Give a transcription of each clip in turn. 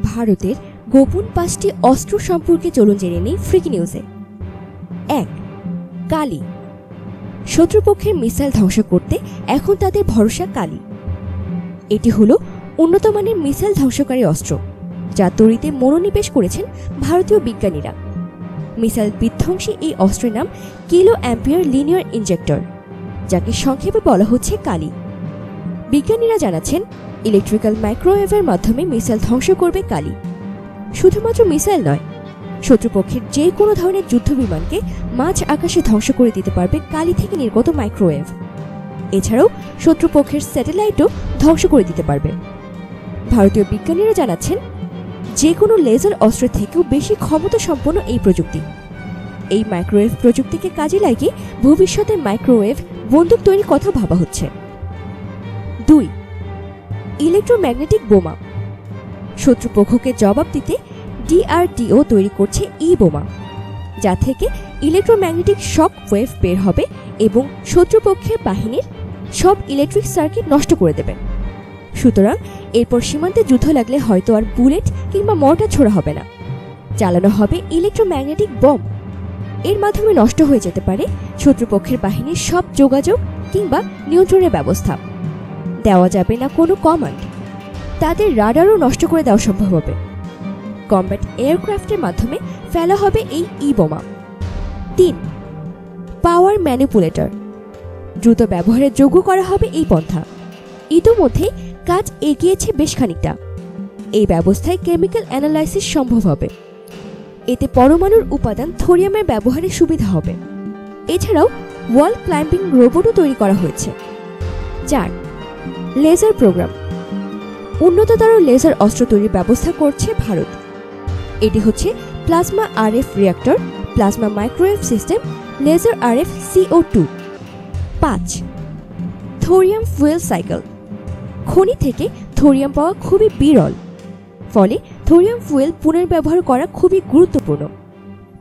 ভারতের গোপন পাঁচটি অস্ত্র সম্পর্কে চলুন জেনে নেই ফ্রিকি নিউজে। এক, কালি। শত্রুপক্ষের মিসাইল ধ্বংস করতে এখন তাদের ভরসা কালি। এটি হলো উন্নত মানের মিসাইল ধ্বংসকারী অস্ত্র, যা তৈরিতে মনোনিবেশ করেছেন ভারতীয় বিজ্ঞানীরা। মিসাইল বিধ্বংসী এই অস্ত্রের নাম কিলো অ্যাম্পিয়ার লিনিয়ার ইনজেক্টর, যাকে সংক্ষেপে বলা হচ্ছে কালি। বিজ্ঞানীরা জানাচ্ছেন ইলেকট্রিক্যাল মাইক্রোওয়েভের মাধ্যমে মিসাইল ধ্বংস করবে কালি। শুধুমাত্র মিসাইল নয়, শত্রুপক্ষের যে কোনো ধরনের যুদ্ধ বিমানকে মাঝ আকাশে ধ্বংস করে দিতে পারবে কালি থেকে নির্গত মাইক্রোওয়েভ। এছাড়াও শত্রুপক্ষের স্যাটেলাইটও ধ্বংস করে দিতে পারবে। ভারতীয় বিজ্ঞানীরা জানাচ্ছেন, যে কোনো লেজার অস্ত্রের থেকেও বেশি ক্ষমতা সম্পন্ন এই প্রযুক্তি। এই মাইক্রোওয়েভ প্রযুক্তিকে কাজে লাগিয়ে ভবিষ্যতে মাইক্রোওয়েভ বন্দুক তৈরির কথা ভাবা হচ্ছে। দুই ইলেকট্রোম্যাগনেটিক বোমা। শত্রুপক্ষকে জবাব দিতে ডিআরডিও তৈরি করছে ই বোমা, যা থেকে ইলেকট্রোম্যাগনেটিক শক ওয়েভ বের হবে এবং শত্রুপক্ষের বাহিনীর সব ইলেকট্রিক সার্কিট নষ্ট করে দেবে। সুতরাং এরপর সীমান্তে যুদ্ধ লাগলে হয়তো আর বুলেট কিংবা মর্টার ছোড়া হবে না। চালানো হবে ইলেকট্রোম্যাগনেটিক বম। এর মাধ্যমে নষ্ট হয়ে যেতে পারে শত্রুপক্ষের বাহিনীর সব যোগাযোগ কিংবা নিয়ন্ত্রণের ব্যবস্থা। দেওয়া যাবে না কোনো কমান্ড তাদের রাডারও নষ্ট করে দেওয়া সম্ভব হবে। কম্ব্যাট এয়ারক্রাফটের মাধ্যমে ফেলা হবে এই ই বোমা। তিন পাওয়ার ম্যানিপুলেটর দ্রুত ব্যবহারের যোগ্য করা হবে এই পন্থা। ইতোমধ্যে কাজ এগিয়েছে বেশ খানিকটা। এই ব্যবস্থায় কেমিক্যাল অ্যানালাইসিস সম্ভব হবে। এতে পরমাণুর উপাদান থোরিয়ামের ব্যবহারের সুবিধা হবে। এছাড়াও ওয়াল ক্লাইম্বিং রোবটও তৈরি করা হয়েছে। চার লেজার প্রোগ্রাম। উন্নততর লেজার অস্ত্র তৈরির ব্যবস্থা করছে ভারত। এটি হচ্ছে plasma RF reactor, plasma microwave system, laser RF CO two. পাঁচ, থোরিয়াম ফুয়েল সাইকেল। খনি থেকে থোরিয়াম পাওয়া খুবই বিরল। ফলে থোরিয়াম ফুয়েল পুনর্ব্যবহার করা খুবই গুরুত্বপূর্ণ।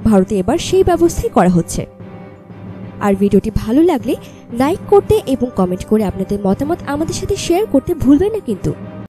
ভারতে এবার সেই ব্যবস্থাই করা হচ্ছে। আর ভিডিওটি ভালো লাগলে লাইক করতে এবং কমেন্ট করে আপনাদের মতামত আমাদের সাথে শেয়ার করতে ভুলবেন না কিন্তু।